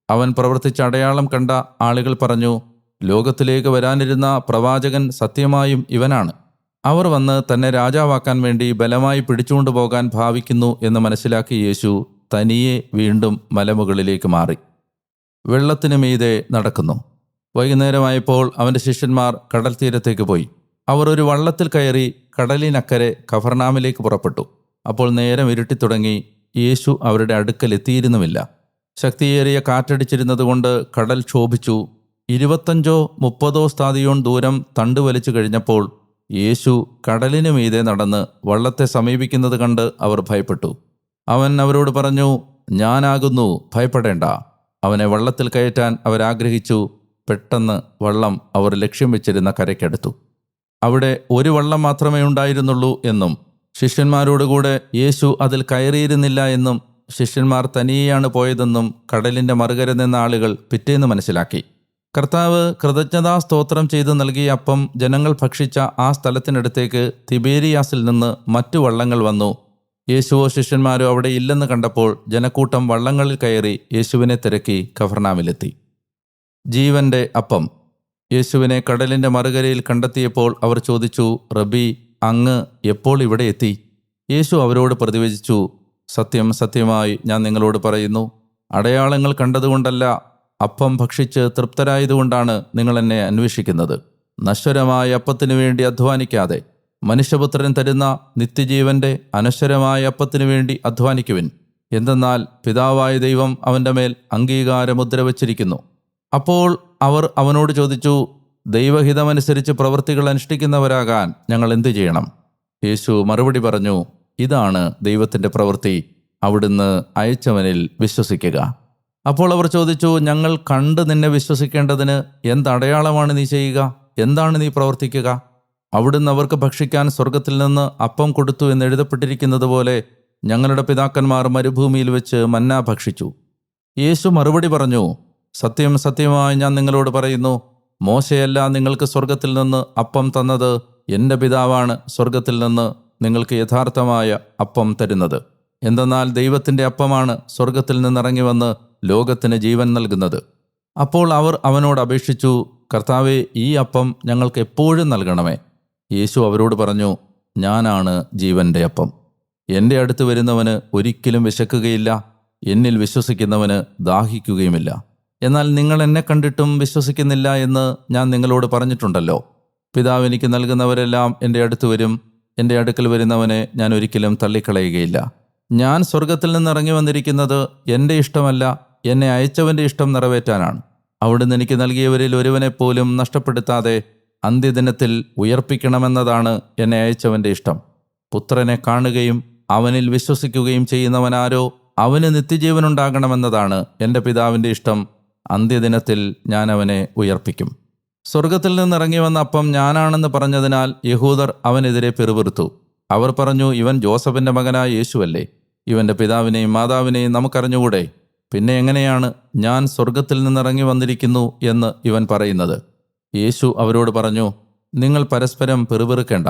അവൻ പ്രവർത്തിച്ച അടയാളം കണ്ട ആളുകൾ പറഞ്ഞു ലോകത്തിലേക്ക് വരാനിരുന്ന പ്രവാചകൻ സത്യമായും ഇവനാണ്. അവർ വന്ന് തന്നെ രാജാവാക്കാൻ വേണ്ടി ബലമായി പിടിച്ചുകൊണ്ടു പോകാൻ ഭാവിക്കുന്നു എന്ന് മനസ്സിലാക്കിയ യേശു തനിയെ വീണ്ടും മലമുകളിലേക്ക് മാറി. വെള്ളത്തിനു മീതെ നടക്കുന്നു. വൈകുന്നേരമായപ്പോൾ അവന്റെ ശിഷ്യന്മാർ കടൽ തീരത്തേക്ക് പോയി. അവർ ഒരു വള്ളത്തിൽ കയറി കടലിനക്കരെ കഫർണാമിലേക്ക് പുറപ്പെട്ടു. അപ്പോൾ നേരം ഇരുട്ടിത്തുടങ്ങി യേശു അവരുടെ അടുക്കൽ എത്തിയിരുന്നുമില്ല. ശക്തിയേറിയ കാറ്റടിച്ചിരുന്നതുകൊണ്ട് കടൽ ക്ഷോഭിച്ചു. ഇരുപത്തഞ്ചോ മുപ്പതോ സ്ഥാതിയോൺ ദൂരം തണ്ട് വലിച്ചു കഴിഞ്ഞപ്പോൾ യേശു കടലിനു മീതെ നടന്ന് വള്ളത്തെ സമീപിക്കുന്നത് കണ്ട് അവർ ഭയപ്പെട്ടു. അവൻ അവരോട് പറഞ്ഞു ഞാനാകുന്നു ഭയപ്പെടേണ്ട. അവനെ വള്ളത്തിൽ കയറ്റാൻ അവരാഗ്രഹിച്ചു. പെട്ടെന്ന് വള്ളം അവർ ലക്ഷ്യം വെച്ചിരുന്ന കരയ്ക്കടുത്തു. അവിടെ ഒരു വള്ളം മാത്രമേ ഉണ്ടായിരുന്നുള്ളൂ എന്നും ശിഷ്യന്മാരോടുകൂടെ യേശു അതിൽ കയറിയിരുന്നില്ല എന്നും ശിഷ്യന്മാർ തനിയെയാണ് പോയതെന്നും കടലിന്റെ മറുകര നിന്ന ആളുകൾ പിറ്റേന്ന് മനസ്സിലാക്കി. കർത്താവ് കൃതജ്ഞതാ സ്തോത്രം ചെയ്ത് നൽകിയ അപ്പം ജനങ്ങൾ ഭക്ഷിച്ച ആ സ്ഥലത്തിനടുത്തേക്ക് തിബേരിയാസിൽ നിന്ന് മറ്റു വള്ളങ്ങൾ വന്നു. യേശുവോ ശിഷ്യന്മാരോ അവിടെ ഇല്ലെന്ന് കണ്ടപ്പോൾ ജനക്കൂട്ടം വള്ളങ്ങളിൽ കയറി യേശുവിനെ തിരക്കി കഫർണാമിലെത്തി ജീവന്റെ അപ്പം. യേശുവിനെ കടലിന്റെ മറുകരയിൽ കണ്ടെത്തിയപ്പോൾ അവർ ചോദിച്ചു റബി അങ്ങ് എപ്പോൾ ഇവിടെ എത്തി? യേശു അവരോട് പ്രതിവചിച്ചു സത്യം സത്യമായി ഞാൻ നിങ്ങളോട് പറയുന്നു അടയാളങ്ങൾ കണ്ടതുകൊണ്ടല്ല അപ്പം ഭക്ഷിച്ച് തൃപ്തരായതുകൊണ്ടാണ് നിങ്ങൾ എന്നെ അന്വേഷിക്കുന്നത്. നശ്വരമായ അപ്പത്തിനു വേണ്ടി അധ്വാനിക്കാതെ മനുഷ്യപുത്രൻ തരുന്ന നിത്യജീവന്റെ അനശ്വരമായ അപ്പത്തിനു വേണ്ടി അധ്വാനിക്കുവിൻ. എന്തെന്നാൽ പിതാവായ ദൈവം അവന്റെ മേൽ അംഗീകാരമുദ്ര വച്ചിരിക്കുന്നു അപ്പോൾ അവർ അവനോട് ചോദിച്ചു ദൈവഹിതമനുസരിച്ച് പ്രവൃത്തികൾ അനുഷ്ഠിക്കുന്നവരാകാൻ ഞങ്ങൾ എന്തു ചെയ്യണം? യേശു മറുപടി പറഞ്ഞു ഇതാണ് ദൈവത്തിന്റെ പ്രവൃത്തി അവിടുന്ന് അയച്ചവനിൽ വിശ്വസിക്കുക. അപ്പോൾ അവർ ചോദിച്ചു ഞങ്ങൾ കണ്ട് നിന്നെ വിശ്വസിക്കേണ്ടതിന് എന്തടയാളമാണ് നീ ചെയ്യുക? എന്താണ് നീ പ്രവർത്തിക്കുക? അവിടുന്ന് അവർക്ക് ഭക്ഷിക്കാൻ സ്വർഗത്തിൽ നിന്ന് അപ്പം കൊടുത്തു എന്ന് എഴുതപ്പെട്ടിരിക്കുന്നത് പോലെ ഞങ്ങളുടെ പിതാക്കന്മാർ മരുഭൂമിയിൽ വെച്ച് മന്നാ ഭക്ഷിച്ചു. യേശു മറുപടി പറഞ്ഞു സത്യം സത്യമായി ഞാൻ നിങ്ങളോട് പറയുന്നു മോശയല്ല നിങ്ങൾക്ക് സ്വർഗത്തിൽ നിന്ന് അപ്പം തന്നത് എന്റെ പിതാവാണ് സ്വർഗത്തിൽ നിന്ന് നിങ്ങൾക്ക് യഥാർത്ഥമായ അപ്പം തരുന്നത്. എന്തെന്നാൽ ദൈവത്തിന്റെ അപ്പമാണ് സ്വർഗത്തിൽ നിന്നിറങ്ങി വന്ന് ലോകത്തിന് ജീവൻ നൽകുന്നത്. അപ്പോൾ അവർ അവനോട് അപേക്ഷിച്ചു കർത്താവെ ഈ അപ്പം ഞങ്ങൾക്ക് എപ്പോഴും നൽകണമേ. യേശു അവരോട് പറഞ്ഞു ഞാനാണ് ജീവന്റെ അപ്പം. എന്റെ അടുത്ത് വരുന്നവന് ഒരിക്കലും വിശക്കുകയില്ല എന്നിൽ വിശ്വസിക്കുന്നവന് ദാഹിക്കുകയുമില്ല. എന്നാൽ നിങ്ങൾ എന്നെ കണ്ടിട്ടും വിശ്വസിക്കുന്നില്ല എന്ന് ഞാൻ നിങ്ങളോട് പറഞ്ഞിട്ടുണ്ടല്ലോ. പിതാവ് എനിക്ക് നൽകുന്നവരെല്ലാം എന്റെ അടുത്ത് വരും. എന്റെ അടുക്കൽ വരുന്നവനെ ഞാൻ ഒരിക്കലും തള്ളിക്കളയുകയില്ല. ഞാൻ സ്വർഗത്തിൽ നിന്ന് ഇറങ്ങി വന്നിരിക്കുന്നത് എന്റെ ഇഷ്ടമല്ല. എന്നെ അയച്ചവന്റെ ഇഷ്ടം നിറവേറ്റാനാണ്. അവിടുന്ന് എനിക്ക് നൽകിയവരിൽ ഒരുവനെപ്പോലും നഷ്ടപ്പെടുത്താതെ അന്ത്യദിനത്തിൽ ഉയർപ്പിക്കണമെന്നതാണ് എന്നെ അയച്ചവന്റെ ഇഷ്ടം. പുത്രനെ കാണുകയും അവനിൽ വിശ്വസിക്കുകയും ചെയ്യുന്നവനാരോ അവന് നിത്യജീവനുണ്ടാകണമെന്നതാണ് എന്റെ പിതാവിന്റെ ഇഷ്ടം അന്ത്യദിനത്തിൽ ഞാൻ അവനെ ഉയർപ്പിക്കും. സ്വർഗത്തിൽ നിന്നിറങ്ങി വന്ന അപ്പം ഞാനാണെന്ന് പറഞ്ഞതിനാൽ യഹൂദർ അവനെതിരെ പിറുപിറുത്തു. അവർ പറഞ്ഞു ഇവൻ ജോസഫിന്റെ മകനായ യേശുവല്ലേ? ഇവന്റെ പിതാവിനെയും മാതാവിനെയും നമുക്കറിഞ്ഞുകൂടെ? പിന്നെ എങ്ങനെയാണ് ഞാൻ സ്വർഗത്തിൽ നിന്നിറങ്ങി വന്നിരിക്കുന്നു എന്ന് ഇവൻ പറയുന്നത്? യേശു അവരോട് പറഞ്ഞു നിങ്ങൾ പരസ്പരം പെറുപെറുക്കേണ്ട.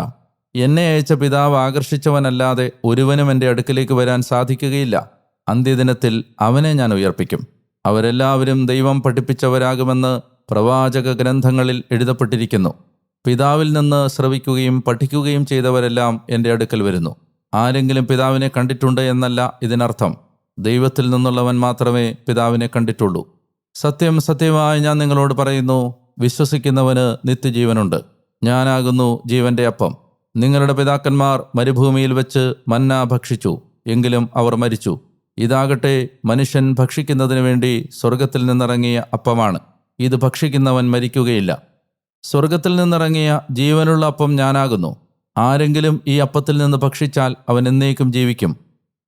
എന്നെ അയച്ച പിതാവ് ആകർഷിച്ചവനല്ലാതെ ഒരുവനും എന്റെ അടുക്കിലേക്ക് വരാൻ സാധിക്കുകയില്ല. അന്ത്യദിനത്തിൽ അവനെ ഞാൻ ഉയർപ്പിക്കും. അവരെല്ലാവരും ദൈവം പഠിപ്പിച്ചവരാകുമെന്ന് പ്രവാചക ഗ്രന്ഥങ്ങളിൽ എഴുതപ്പെട്ടിരിക്കുന്നു. പിതാവിൽ നിന്ന് ശ്രവിക്കുകയും പഠിക്കുകയും ചെയ്തവരെല്ലാം എന്റെ അടുക്കൽ വരുന്നു. ആരെങ്കിലും പിതാവിനെ കണ്ടിട്ടുണ്ട് എന്നല്ല ഇതിനർത്ഥം. ദൈവത്തിൽ നിന്നുള്ളവൻ മാത്രമേ പിതാവിനെ കണ്ടിട്ടുള്ളൂ. സത്യം സത്യമായി ഞാൻ നിങ്ങളോട് പറയുന്നു വിശ്വസിക്കുന്നവന് നിത്യജീവനുണ്ട്. ഞാനാകുന്നു ജീവന്റെ അപ്പം. നിങ്ങളുടെ പിതാക്കന്മാർ മരുഭൂമിയിൽ വെച്ച് മന്ന ഭക്ഷിച്ചു എങ്കിലും അവർ മരിച്ചു. ഇതാകട്ടെ മനുഷ്യൻ ഭക്ഷിക്കുന്നതിന് വേണ്ടി സ്വർഗത്തിൽ നിന്നിറങ്ങിയ അപ്പമാണ്. ഇത് ഭക്ഷിക്കുന്നവൻ മരിക്കുകയില്ല. സ്വർഗത്തിൽ നിന്നിറങ്ങിയ ജീവനുള്ള അപ്പം ഞാനാകുന്നു. ആരെങ്കിലും ഈ അപ്പത്തിൽ നിന്ന് ഭക്ഷിച്ചാൽ അവൻ എന്നേക്കും ജീവിക്കും.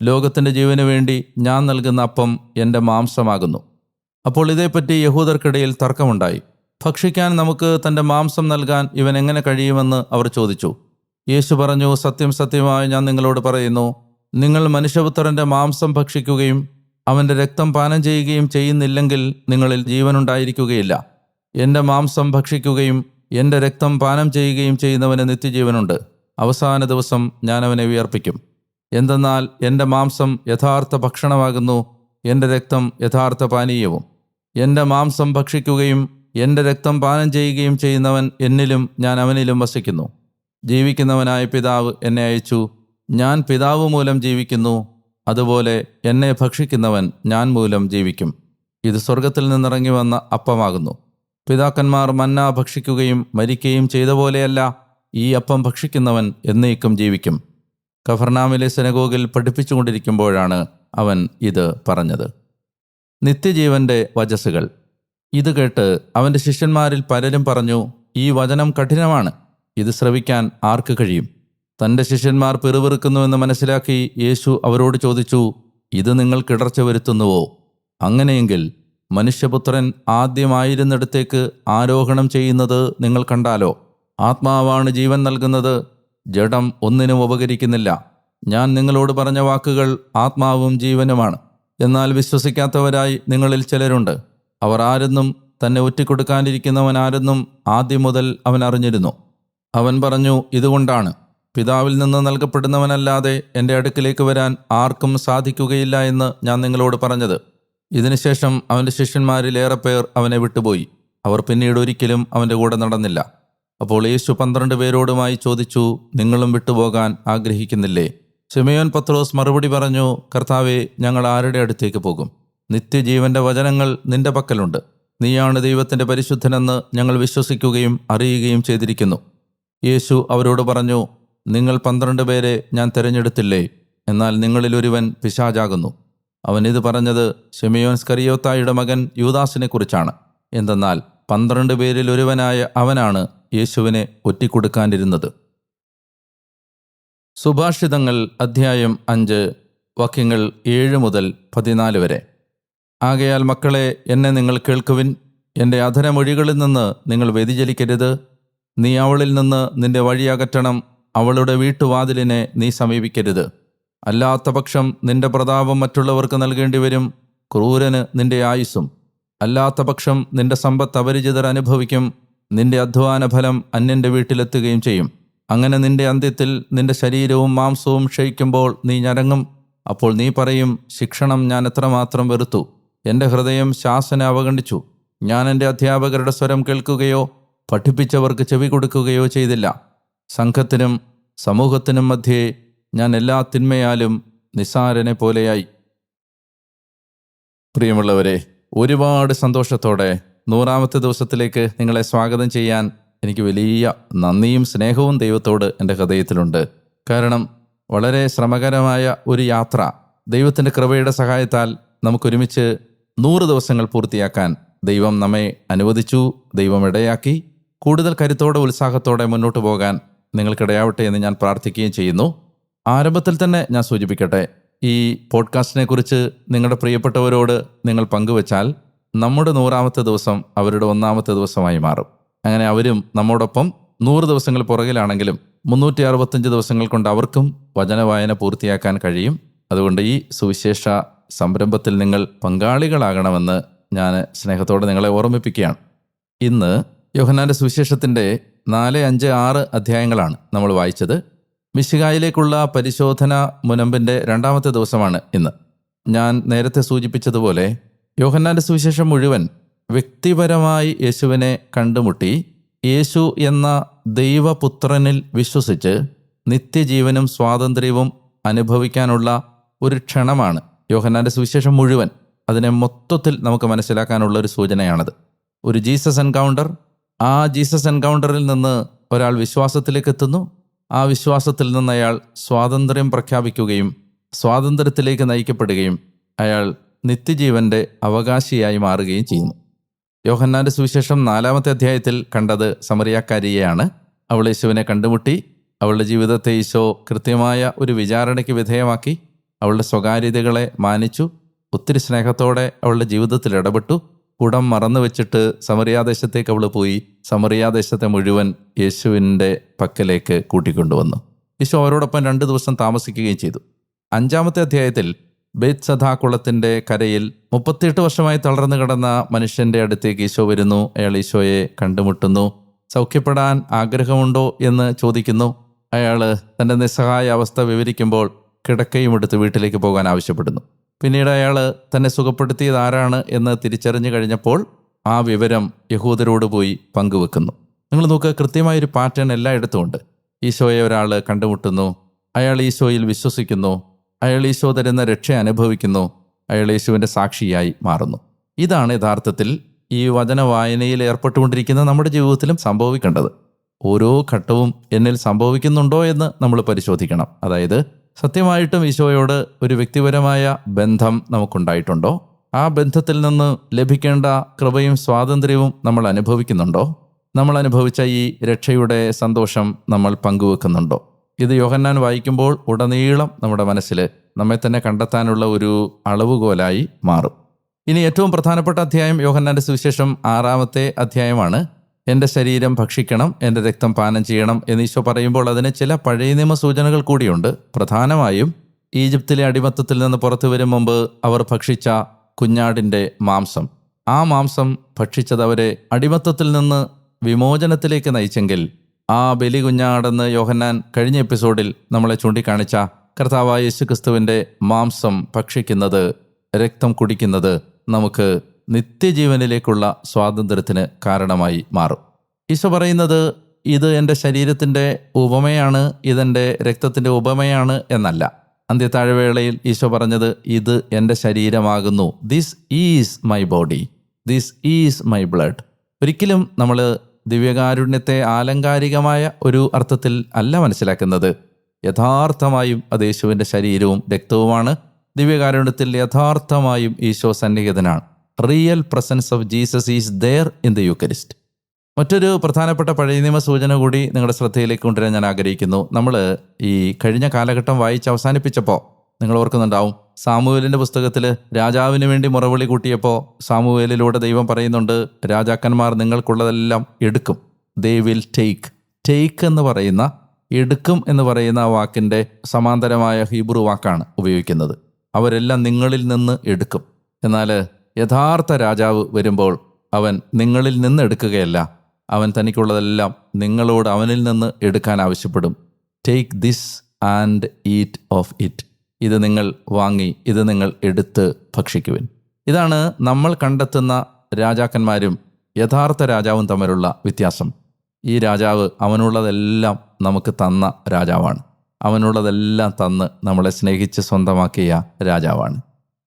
ലോകത്തിന്റെ ജീവന് വേണ്ടി ഞാൻ നൽകുന്ന അപ്പം എന്റെ മാംസമാകുന്നു. അപ്പോൾ ഇതേപ്പറ്റി യഹൂദർക്കിടയിൽ തർക്കമുണ്ടായി. ഭക്ഷിക്കാൻ നമുക്ക് തന്റെ മാംസം നൽകാൻ ഇവൻ എങ്ങനെ കഴിയുമെന്ന് അവർ ചോദിച്ചു. യേശു പറഞ്ഞു സത്യം സത്യമായി ഞാൻ നിങ്ങളോട് പറയുന്നു നിങ്ങൾ മനുഷ്യപുത്രന്റെ മാംസം ഭക്ഷിക്കുകയും അവന്റെ രക്തം പാനം ചെയ്യുകയും ചെയ്യുന്നില്ലെങ്കിൽ നിങ്ങളിൽ ജീവനുണ്ടായിരിക്കുകയില്ല. എന്റെ മാംസം ഭക്ഷിക്കുകയും എന്റെ രക്തം പാനം ചെയ്യുകയും ചെയ്യുന്നവന് നിത്യജീവനുണ്ട്. അവസാന ദിവസം ഞാൻ അവനെ വിയർപ്പിക്കും. എന്തെന്നാൽ എന്റെ മാംസം യഥാർത്ഥ ഭക്ഷണമാകുന്നു എന്റെ രക്തം യഥാർത്ഥ പാനീയവും. എന്റെ മാംസം ഭക്ഷിക്കുകയും എന്റെ രക്തം പാനം ചെയ്യുകയും ചെയ്യുന്നവൻ എന്നിലും ഞാൻ അവനിലും വസിക്കുന്നു. ജീവിക്കുന്നവനായ പിതാവ് എന്നെ അയച്ചു ഞാൻ പിതാവ് മൂലം ജീവിക്കുന്നു അതുപോലെ എന്നെ ഭക്ഷിക്കുന്നവൻ ഞാൻ മൂലം ജീവിക്കും. ഇത് സ്വർഗത്തിൽ നിന്നിറങ്ങി വന്ന അപ്പമാകുന്നു. പിതാക്കന്മാർ മന്ന ഭക്ഷിക്കുകയും മരിക്കുകയും ചെയ്ത പോലെയല്ല ഈ അപ്പം ഭക്ഷിക്കുന്നവൻ എന്നേക്കും ജീവിക്കും. കഫർനാമിലെ സെനഗോഗിൽ പഠിപ്പിച്ചുകൊണ്ടിരിക്കുമ്പോഴാണ് അവൻ ഇത് പറഞ്ഞത്. നിത്യജീവന്റെ വചസ്സുകൾ ഇത് കേട്ട് അവന്റെ ശിഷ്യന്മാരിൽ പലരും പറഞ്ഞു ഈ വചനം കഠിനമാണ്. ഇത് ശ്രവിക്കാൻ ആർക്ക് കഴിയും? തന്റെ ശിഷ്യന്മാർ പിറുപിറുക്കുന്നുവെന്ന് മനസ്സിലാക്കി യേശു അവരോട് ചോദിച്ചു ഇത് നിങ്ങൾ കിടർച്ച വരുത്തുന്നുവോ? അങ്ങനെയെങ്കിൽ മനുഷ്യപുത്രൻ ആദ്യമായിരുന്നിടത്തേക്ക് ആരോഹണം ചെയ്യുന്നത് നിങ്ങൾ കണ്ടാലോ? ആത്മാവാണ് ജീവൻ നൽകുന്നത് ജഡം ഒന്നിനും ഉപകരിക്കുന്നില്ല. ഞാൻ നിങ്ങളോട് പറഞ്ഞ വാക്കുകൾ ആത്മാവും ജീവനുമാണ്. എന്നാൽ വിശ്വസിക്കാത്തവരായി നിങ്ങളിൽ ചിലരുണ്ട്. അവർ ആരെന്നും തന്നെ ഒറ്റിക്കൊടുക്കാനിരിക്കുന്നവൻ ആരെന്നും ആദ്യം മുതൽ അവൻ അറിഞ്ഞിരുന്നു. അവൻ പറഞ്ഞു ഇതുകൊണ്ടാണ്. പിതാവിൽ നിന്ന് നൽകപ്പെടുന്നവനല്ലാതെ എന്റെ അടുക്കിലേക്ക് വരാൻ ആർക്കും സാധിക്കുകയില്ല എന്ന് ഞാൻ നിങ്ങളോട് പറഞ്ഞത്. ഇതിനുശേഷം അവന്റെ ശിഷ്യന്മാരിൽ ഏറെ പേർ അവനെ വിട്ടുപോയി. അവർ പിന്നീട് ഒരിക്കലും അവന്റെ കൂടെ നടന്നില്ല. അപ്പോൾ യേശു പന്ത്രണ്ട് പേരോടുമായി ചോദിച്ചു നിങ്ങളും വിട്ടുപോകാൻ ആഗ്രഹിക്കുന്നില്ലേ? ശിമയോൻ പത്രോസ് മറുപടി പറഞ്ഞു കർത്താവെ ഞങ്ങൾ ആരുടെ അടുത്തേക്ക് പോകും? നിത്യജീവന്റെ വചനങ്ങൾ നിന്റെ പക്കലുണ്ട്. നീയാണ് ദൈവത്തിന്റെ പരിശുദ്ധനെന്ന് ഞങ്ങൾ വിശ്വസിക്കുകയും അറിയുകയും ചെയ്തിരിക്കുന്നു. യേശു അവരോട് പറഞ്ഞു നിങ്ങൾ പന്ത്രണ്ട് പേരെ ഞാൻ തിരഞ്ഞെടുത്തില്ലേ? എന്നാൽ നിങ്ങളിലൊരുവൻ പിശാചാകുന്നു. അവൻ ഇത് പറഞ്ഞത് ഷെമിയോൻ സ്കറിയോത്തായുടെ മകൻ യൂദാസിനെ കുറിച്ചാണ്. എന്തെന്നാൽ പന്ത്രണ്ട് പേരിൽ ഒരുവനായ അവനാണ് യേശുവിനെ ഒറ്റിക്കൊടുക്കാനിരുന്നത്. സുഭാഷിതങ്ങൾ അധ്യായം അഞ്ച് വാക്യങ്ങൾ ഏഴ് മുതൽ പതിനാല് വരെ. ആകയാൽ മക്കളെ എന്നെ നിങ്ങൾ കേൾക്കുവിൻ. എന്റെ അധരമൊഴികളിൽ നിന്ന് നിങ്ങൾ വ്യതിചലിക്കരുത്. നീ അവളിൽ നിന്ന് നിന്റെ വഴി അകറ്റണം. അവളുടെ വീട്ടുവാതിലിനെ നീ സമീപിക്കരുത്. അല്ലാത്ത പക്ഷം നിന്റെ പ്രതാപം മറ്റുള്ളവർക്ക് നൽകേണ്ടി വരും ക്രൂരന് നിന്റെ ആയുസ്സും. അല്ലാത്ത പക്ഷം നിന്റെ സമ്പത്ത് അപരിചിതർ അനുഭവിക്കും നിന്റെ അധ്വാന ഫലം അന്യന്റെ വീട്ടിലെത്തുകയും ചെയ്യും. അങ്ങനെ നിന്റെ അന്ത്യത്തിൽ നിന്റെ ശരീരവും മാംസവും ക്ഷയിക്കുമ്പോൾ നീ ഞരങ്ങും. അപ്പോൾ നീ പറയും ശിക്ഷണം ഞാൻ എത്രമാത്രം വെറുത്തു. എന്റെ ഹൃദയം ശാസന അവഗണിച്ചു. ഞാൻ എന്റെ അധ്യാപകരുടെ സ്വരം കേൾക്കുകയോ പഠിപ്പിച്ചവർക്ക് ചെവി കൊടുക്കുകയോ ചെയ്തില്ല. സംഘത്തിനും സമൂഹത്തിനും മധ്യേ ഞാൻ എല്ലാ തിന്മയാലും നിസാരനെ പോലെയായി. പ്രിയമുള്ളവരെ ഒരുപാട് സന്തോഷത്തോടെ നൂറാമത്തെ ദിവസത്തിലേക്ക് നിങ്ങളെ സ്വാഗതം ചെയ്യാൻ എനിക്ക് വലിയ നന്ദിയും സ്നേഹവും ദൈവത്തോട് എന്റെ ഹൃദയത്തിലുണ്ട്. കാരണം വളരെ ശ്രമകരമായ ഒരു യാത്ര ദൈവത്തിന്റെ കൃപയുടെ സഹായത്താൽ നമുക്കൊരുമിച്ച് നൂറ് ദിവസങ്ങൾ പൂർത്തിയാക്കാൻ ദൈവം നമ്മെ അനുവദിച്ചു ദൈവം ഇടയാക്കി. കൂടുതൽ കരുത്തോടെ ഉത്സാഹത്തോടെ മുന്നോട്ട് പോകാൻ നിങ്ങൾക്കിടയാവട്ടെ എന്ന് ഞാൻ പ്രാർത്ഥിക്കുകയും ചെയ്യുന്നു. ആരംഭത്തിൽ തന്നെ ഞാൻ സൂചിപ്പിക്കട്ടെ ഈ പോഡ്കാസ്റ്റിനെ കുറിച്ച് നിങ്ങളുടെ പ്രിയപ്പെട്ടവരോട് നിങ്ങൾ പങ്കുവച്ചാൽ നമ്മുടെ നൂറാമത്തെ ദിവസം അവരുടെ ഒന്നാമത്തെ ദിവസമായി മാറും. അങ്ങനെ അവരും നമ്മോടൊപ്പം നൂറ് ദിവസങ്ങൾ പുറകിലാണെങ്കിലും മുന്നൂറ്റി അറുപത്തഞ്ച് ദിവസങ്ങൾ കൊണ്ട് അവർക്കും വചനവായന പൂർത്തിയാക്കാൻ കഴിയും. അതുകൊണ്ട് ഈ സുവിശേഷ സംരംഭത്തിൽ നിങ്ങൾ പങ്കാളികളാകണമെന്ന് ഞാൻ സ്നേഹത്തോടെ നിങ്ങളെ ഓർമ്മിപ്പിക്കുകയാണ്. ഇന്ന് യോഹന്നാന്റെ സുവിശേഷത്തിന്റെ നാല് അഞ്ച് ആറ് അധ്യായങ്ങളാണ് നമ്മൾ വായിച്ചത്. മിശികായിലേക്കുള്ള പരിശോധന മുനമ്പിന്റെ രണ്ടാമത്തെ ദിവസമാണ് ഇന്ന്. ഞാൻ നേരത്തെ സൂചിപ്പിച്ചതുപോലെ യോഹന്നാന്റെ സുവിശേഷം മുഴുവൻ വ്യക്തിപരമായി യേശുവിനെ കണ്ടുമുട്ടി യേശു എന്ന ദൈവപുത്രനിൽ വിശ്വസിച്ച് നിത്യജീവനും സ്വാതന്ത്ര്യവും അനുഭവിക്കാനുള്ള ഒരു ക്ഷണമാണ് യോഹന്നാന്റെ സുവിശേഷം മുഴുവൻ അതിനെ മൊത്തത്തിൽ നമുക്ക് മനസ്സിലാക്കാനുള്ള ഒരു സൂചനയാണത്. ഒരു ജീസസ് എൻകൗണ്ടർ ആ ജീസസ് എൻകൗണ്ടറിൽ നിന്ന് ഒരാൾ വിശ്വാസത്തിലേക്ക് എത്തുന്നു. ആ വിശ്വാസത്തിൽ നിന്ന് അയാൾ സ്വാതന്ത്ര്യം പ്രഖ്യാപിക്കുകയും സ്വാതന്ത്ര്യത്തിലേക്ക് നയിക്കപ്പെടുകയും അയാൾ നിത്യജീവന്റെ അവകാശിയായി മാറുകയും ചെയ്യുന്നു. യോഹന്നാന്റെ സുവിശേഷം നാലാമത്തെ അധ്യായത്തിൽ കണ്ടത് സമറിയാക്കാരിയെയാണ്. അവൾ യേശുവിനെ കണ്ടുമുട്ടി. അവളുടെ ജീവിതത്തെ ഈശോ കൃത്യമായ ഒരു വിചാരണയ്ക്ക് വിധേയമാക്കി. അവളുടെ സ്വകാര്യതകളെ മാനിച്ചു. ഒത്തിരി സ്നേഹത്തോടെ അവളുടെ ജീവിതത്തിൽ ഇടപെട്ടു. കുടം മറന്നു വെച്ചിട്ട് സമറിയാദേശത്തേക്ക് അവൾ പോയി. സമറിയാദേശത്തെ മുഴുവൻ യേശുവിന്റെ പക്കലേക്ക് കൂട്ടിക്കൊണ്ടുവന്നു. യേശു അവരോടൊപ്പം രണ്ട് ദിവസം താമസിക്കുകയും ചെയ്തു. അഞ്ചാമത്തെ അധ്യായത്തിൽ ബേത് സദാ കുളത്തിന്റെ കരയിൽ മുപ്പത്തിയെട്ട് വർഷമായി തളർന്നു കിടന്ന മനുഷ്യന്റെ അടുത്തേക്ക് ഈശോ വരുന്നു. അയാൾ ഈശോയെ കണ്ടുമുട്ടുന്നു. സൗഖ്യപ്പെടാൻ ആഗ്രഹമുണ്ടോ എന്ന് ചോദിക്കുന്നു. അയാൾ തന്റെ നിസ്സഹായ അവസ്ഥ വിവരിക്കുമ്പോൾ കിടക്കയും എടുത്ത് വീട്ടിലേക്ക് പോകാൻ ആവശ്യപ്പെടുന്നു. പിന്നീട് അയാൾ തന്നെ സുഖപ്പെടുത്തിയത് ആരാണ് എന്ന് തിരിച്ചറിഞ്ഞു കഴിഞ്ഞപ്പോൾ ആ വിവരം യഹൂദരോട് പോയി പങ്കുവെക്കുന്നു. നിങ്ങൾ നോക്കുക കൃത്യമായൊരു പാറ്റേൺ എല്ലായിടത്തും ഉണ്ട് ഈശോയെ ഒരാൾ കണ്ടുമുട്ടുന്നു അയാൾ ഈശോയിൽ വിശ്വസിക്കുന്നു അയാൾ ഈശോ തരുന്ന രക്ഷ അനുഭവിക്കുന്നു അയാൾ യേശുവിന്റെ സാക്ഷിയായി മാറുന്നു. ഇതാണ് യഥാർത്ഥത്തിൽ ഈ വചന വായനയിൽ ഏർപ്പെട്ടുകൊണ്ടിരിക്കുന്ന നമ്മുടെ ജീവിതത്തിലും സംഭവിക്കേണ്ടത്. ഓരോ ഘട്ടവും എന്നിൽ സംഭവിക്കുന്നുണ്ടോ എന്ന് നമ്മൾ പരിശോധിക്കണം. അതായത് സത്യമായിട്ടും ഈശോയോട് ഒരു വ്യക്തിപരമായ ബന്ധം നമുക്കുണ്ടായിട്ടുണ്ടോ? ആ ബന്ധത്തിൽ നിന്ന് ലഭിക്കേണ്ട കൃപയും സ്വാതന്ത്ര്യവും നമ്മൾ അനുഭവിക്കുന്നുണ്ടോ? നമ്മൾ അനുഭവിച്ച ഈ രക്ഷയുടെ സന്തോഷം നമ്മൾ പങ്കുവെക്കുന്നുണ്ടോ? ഇത് യോഹന്നാൻ വായിക്കുമ്പോൾ ഉടനീളം നമ്മുടെ മനസ്സിൽ നമ്മെ തന്നെ കണ്ടെത്താനുള്ള ഒരു അളവുകോലായി മാറും. ഇനി ഏറ്റവും പ്രധാനപ്പെട്ട അധ്യായം യോഹന്നാന്റെ സുവിശേഷം ആറാമത്തെ അധ്യായമാണ്. എന്റെ ശരീരം ഭക്ഷിക്കണം എന്റെ രക്തം പാനം ചെയ്യണം എന്ന് പറയുമ്പോൾ അതിന് ചില പഴയ നിയമ സൂചനകൾ കൂടിയുണ്ട്. പ്രധാനമായും ഈജിപ്തിലെ അടിമത്തത്തിൽ നിന്ന് പുറത്തു വരും മുമ്പ് അവർ ഭക്ഷിച്ച കുഞ്ഞാടിന്റെ മാംസം. ആ മാംസം ഭക്ഷിച്ചത് അവരെ അടിമത്തത്തിൽ നിന്ന് വിമോചനത്തിലേക്ക് നയിച്ചെങ്കിൽ ആ ബലി കുഞ്ഞാടെന്ന് യോഹന്നാൻ കഴിഞ്ഞ എപ്പിസോഡിൽ നമ്മളെ ചൂണ്ടിക്കാണിച്ച കർത്താവായ യേശുക്രിസ്തുവിന്റെ മാംസം ഭക്ഷിക്കുന്നത് രക്തം കുടിക്കുന്നത് നമുക്ക് നിത്യജീവനിലേക്കുള്ള സ്വാതന്ത്ര്യത്തിന് കാരണമായി മാറും. ഈശോ പറയുന്നത് ഇത് എന്റെ ശരീരത്തിന്റെ ഉപമയാണ് ഇതെന്റെ രക്തത്തിന്റെ ഉപമയാണ് എന്നല്ല. അന്ത്യത്താഴവേളയിൽ ഈശോ പറഞ്ഞത് ഇത് എന്റെ ശരീരമാകുന്നു. This is my body this is my blood ഒരിക്കലും നമ്മൾ ദിവ്യകാരുണ്യത്തെ ആലങ്കാരികമായ ഒരു അർത്ഥത്തിൽ അല്ല മനസ്സിലാക്കുന്നത്. യഥാർത്ഥമായും അത് യേശുവിന്റെ ശരീരവും രക്തവുമാണ്. ദിവ്യകാരുണ്യത്തിൽ യഥാർത്ഥമായും Isho സന്നിഹിതനാണ്. Real presence of Jesus is there in the eucharist മറ്റൊരു പ്രധാനപ്പെട്ട പഴയ നിയമ സൂചന കൂടി നിങ്ങളുടെ ശ്രദ്ധയിലേക്ക് കൊണ്ടുവരാൻ ഞാൻ ആഗ്രഹിക്കുന്നു. നമ്മൾ ഈ കഴിഞ്ഞ കാലഘട്ടം വായിച്ച് അവസാനിപ്പിച്ചപ്പോൾ നിങ്ങൾ ഓർക്കുന്നുണ്ടാവും. സാമൂഹലിന്റെ പുസ്തകത്തിൽ രാജാവിന് വേണ്ടി മുറവിളി കൂട്ടിയപ്പോൾ സാമൂഹലിലൂടെ ദൈവം പറയുന്നുണ്ട് രാജാക്കന്മാർ നിങ്ങൾക്കുള്ളതെല്ലാം എടുക്കും. ദേ വിൽ ടേക്ക് ടേക്ക് എന്ന് പറയുന്ന എടുക്കും എന്ന് പറയുന്ന വാക്കിന്റെ സമാന്തരമായ ഹീബ്രു വാക്കാണ് ഉപയോഗിക്കുന്നത്. അവരെല്ലാം നിങ്ങളിൽ നിന്ന് എടുക്കും. എന്നാൽ യഥാർത്ഥ രാജാവ് വരുമ്പോൾ അവൻ നിങ്ങളിൽ നിന്ന് എടുക്കുകയല്ല. അവൻ തനിക്കുള്ളതെല്ലാം നിങ്ങളോട് അവനിൽ നിന്ന് എടുക്കാൻ ആവശ്യപ്പെടും. Take this and eat of it ഇത് നിങ്ങൾ വാങ്ങി ഇത് നിങ്ങൾ എടുത്ത് ഭക്ഷിക്കുവിൻ. ഇതാണ് നമ്മൾ കണ്ടെത്തുന്ന രാജാക്കന്മാരും യഥാർത്ഥ രാജാവും തമ്മിലുള്ള വ്യത്യാസം. ഈ രാജാവ് അവനുള്ളതെല്ലാം നമുക്ക് തന്ന രാജാവാണ്. അവനുള്ളതെല്ലാം തന്ന് നമ്മളെ സ്നേഹിച്ച് സ്വന്തമാക്കിയ രാജാവാണ്.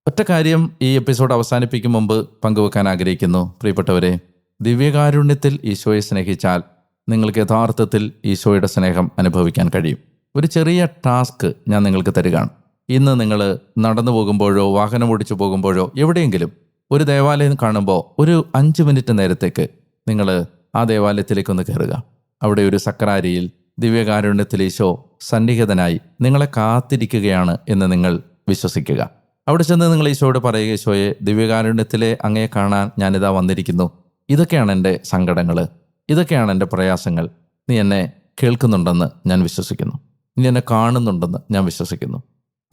ഒറ്റ കാര്യം ഈ എപ്പിസോഡ് അവസാനിപ്പിക്കും മുമ്പ് പങ്കുവെക്കാൻ ആഗ്രഹിക്കുന്നു. പ്രിയപ്പെട്ടവരെ ദിവ്യകാരുണ്യത്തിൽ ഈശോയെ സ്നേഹിച്ചാൽ നിങ്ങൾക്ക് യഥാർത്ഥത്തിൽ ഈശോയുടെ സ്നേഹം അനുഭവിക്കാൻ കഴിയും. ഒരു ചെറിയ ടാസ്ക് ഞാൻ നിങ്ങൾക്ക് തരികയാണ്. ഇന്ന് നിങ്ങൾ നടന്നു പോകുമ്പോഴോ വാഹനം ഓടിച്ചു പോകുമ്പോഴോ എവിടെയെങ്കിലും ഒരു ദേവാലയം കാണുമ്പോൾ ഒരു അഞ്ച് മിനിറ്റ് നേരത്തേക്ക് നിങ്ങൾ ആ ദേവാലയത്തിലേക്കൊന്ന് കയറുക. അവിടെ ഒരു സക്രാരിയിൽ ദിവ്യകാരുണ്യത്തിൽ ഈശോ സന്നിഹിതനായി നിങ്ങളെ കാത്തിരിക്കുകയാണ് എന്ന് നിങ്ങൾ വിശ്വസിക്കുക. അവിടെ ചെന്ന് നിങ്ങൾ ഈശോയോട് പറയുക ഈശോയെ ദിവ്യകാരുണ്യത്തിലെ അങ്ങയെ കാണാൻ ഞാനിതാ വന്നിരിക്കുന്നു. ഇതൊക്കെയാണ് എന്റെ സങ്കടങ്ങൾ. ഇതൊക്കെയാണ് എന്റെ പ്രയാസങ്ങൾ. നീ എന്നെ കേൾക്കുന്നുണ്ടെന്ന് ഞാൻ വിശ്വസിക്കുന്നു. നീ എന്നെ കാണുന്നുണ്ടെന്ന് ഞാൻ വിശ്വസിക്കുന്നു.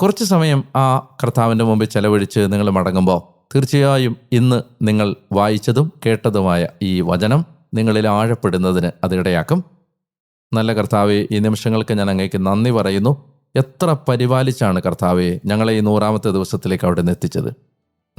കുറച്ച് സമയം ആ കർത്താവിന്റെ മുമ്പിൽ ചെലവഴിച്ച് നിങ്ങൾ മടങ്ങുമ്പോൾ തീർച്ചയായും ഇന്ന് നിങ്ങൾ വായിച്ചതും കേട്ടതുമായ ഈ വചനം നിങ്ങളിൽ ആഴപ്പെടുന്നതിന് അതിടയാക്കും നല്ല കർത്താവെ ഈ നിമിഷങ്ങൾക്ക് ഞാൻ അങ്ങേക്ക് നന്ദി പറയുന്നു. എത്ര പരിപാലിച്ചാണ് കർത്താവെ ഞങ്ങളെ ഈ നൂറാമത്തെ ദിവസത്തിലേക്ക് അവിടെ നിന്ന് എത്തിച്ചത്?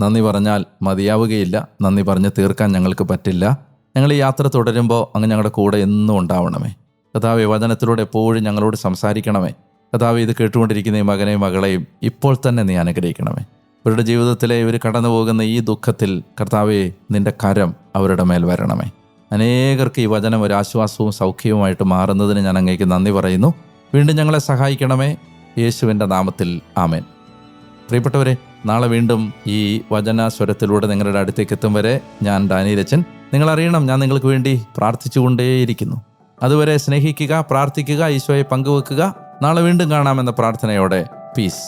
നന്ദി പറഞ്ഞാൽ മതിയാവുകയില്ല. നന്ദി പറഞ്ഞ് തീർക്കാൻ ഞങ്ങൾക്ക് പറ്റില്ല. ഞങ്ങൾ ഈ യാത്ര തുടരുമ്പോൾ അങ്ങ് ഞങ്ങളുടെ കൂടെ എന്നും ഉണ്ടാവണമേ. കഥാവെ വചനത്തിലൂടെ എപ്പോഴും ഞങ്ങളോട് സംസാരിക്കണമേ. കഥാവെ ഇത് കേട്ടുകൊണ്ടിരിക്കുന്ന ഈ മകനെയും മകളെയും ഇപ്പോൾ തന്നെ നീ അനുഗ്രഹിക്കണമേ. ഇവരുടെ ജീവിതത്തിലെ ഇവർ കടന്നു പോകുന്ന ഈ ദുഃഖത്തിൽ കർത്താവെ നിന്റെ കരം അവരുടെ മേൽ വരണമേ. അനേകർക്ക് ഈ വചനം ഒരു ആശ്വാസവും സൗഖ്യവുമായിട്ട് മാറുന്നതിന് ഞാൻ അങ്ങേക്ക് നന്ദി പറയുന്നു. വീണ്ടും ഞങ്ങളെ സഹായിക്കണമേ. യേശുവിന്റെ നാമത്തിൽ ആമേൻ. പ്രിയപ്പെട്ടവരെ നാളെ വീണ്ടും ഈ വചന സ്വരത്തിലൂടെ നിങ്ങളുടെ അടുത്തേക്ക് എത്തും വരെ ഞാൻ ഡാനിരച്ചൻ നിങ്ങളറിയണം ഞാൻ നിങ്ങൾക്ക് വേണ്ടി പ്രാർത്ഥിച്ചുകൊണ്ടേയിരിക്കുന്നു. അതുവരെ സ്നേഹിക്കുക പ്രാർത്ഥിക്കുക ഈശോയെ പങ്കുവെക്കുക. നാളെ വീണ്ടും കാണാമെന്ന പ്രാർത്ഥനയോടെ പീസ്